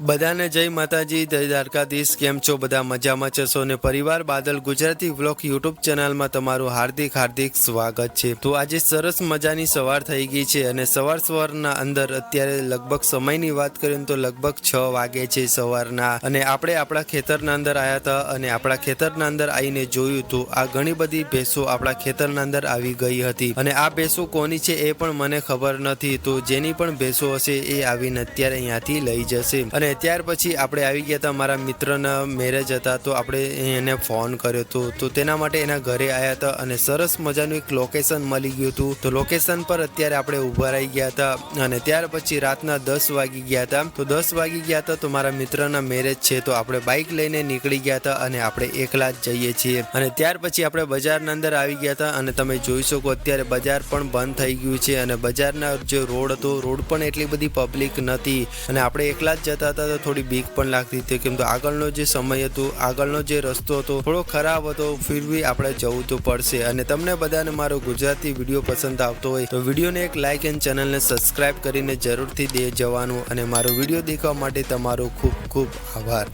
બધાને જય માતાજી, જય દ્વારકાધીશ. કેમ છો? બધા મજામાં છો ને પરિવાર બાદલ ગુજરાતી વ્લોગ યુટ્યુબ ચેનલમાં તમારું હાર્દિક હાર્દિક સ્વાગત છે. તો આજે સરસ મજાની સવાર થઈ ગઈ છે અને સવાર સવારના અંદર અત્યારે લગભગ સમયની વાત કરીએ તો લગભગ છ વાગે છે સવારના. અને આપણે આપણા ખેતરના અંદર આવ્યા હતા અને આપણા ખેતરના અંદર આવીને જોયું તો આ ઘણી બધી ભેંસો આપણા ખેતરના અંદર આવી ગઈ હતી. અને આ ભેંસો કોની છે એ પણ મને ખબર નથી. તો જેની પણ ભેંસો હશે એ આવીને અત્યારે અહીંયાથી લઈ જશે. અને ત્યાર પછી આપણે આવી ગયા હતા, મારા મિત્રના મેરેજ હતા, તો આપણે એને ફોન કર્યો હતો તો તેના માટે એના ઘરે આવ્યા હતા અને સરસ મજાનું એક લોકેશન મળી ગયું હતું. તો લોકેશન પર અત્યારે આપણે ઊભા રહી ગયા હતા અને ત્યાર પછી રાતના દસ વાગી ગયા હતા. તો દસ વાગી ગયા હતા તો મારા મિત્રના મેરેજ છે, તો આપણે બાઇક લઈને નીકળી ગયા હતા અને આપણે એકલા જ જઈએ છીએ. અને ત્યાર પછી આપણે બજારના અંદર આવી ગયા હતા અને તમે જોઈ શકો અત્યારે બજાર પણ બંધ થઈ ગયું છે અને બજારના જે રોડ હતો, રોડ પણ એટલી બધી પબ્લિક નથી અને આપણે એકલા જ જતા હતા તો થોડી બીક પણ લાગતી હતી. કેમ તો આગળનો જે સમય હતો, આગળનો જે રસ્તો હતો, થોડો ખરાબ હતો, ફિર બી આપણે જવું તો પડશે. અને તમને બધાને મારો ગુજરાતી વીડિયો પસંદ આવતો હોય, તો વિડીયોને એક લાઇક એન્ડ ચેનલને સબસ્ક્રાઇબ કરીને જરૂરથી દે જવાનું. અને મારો વીડિયો દેખવા માટે તમારો ખૂબ ખૂબ આભાર.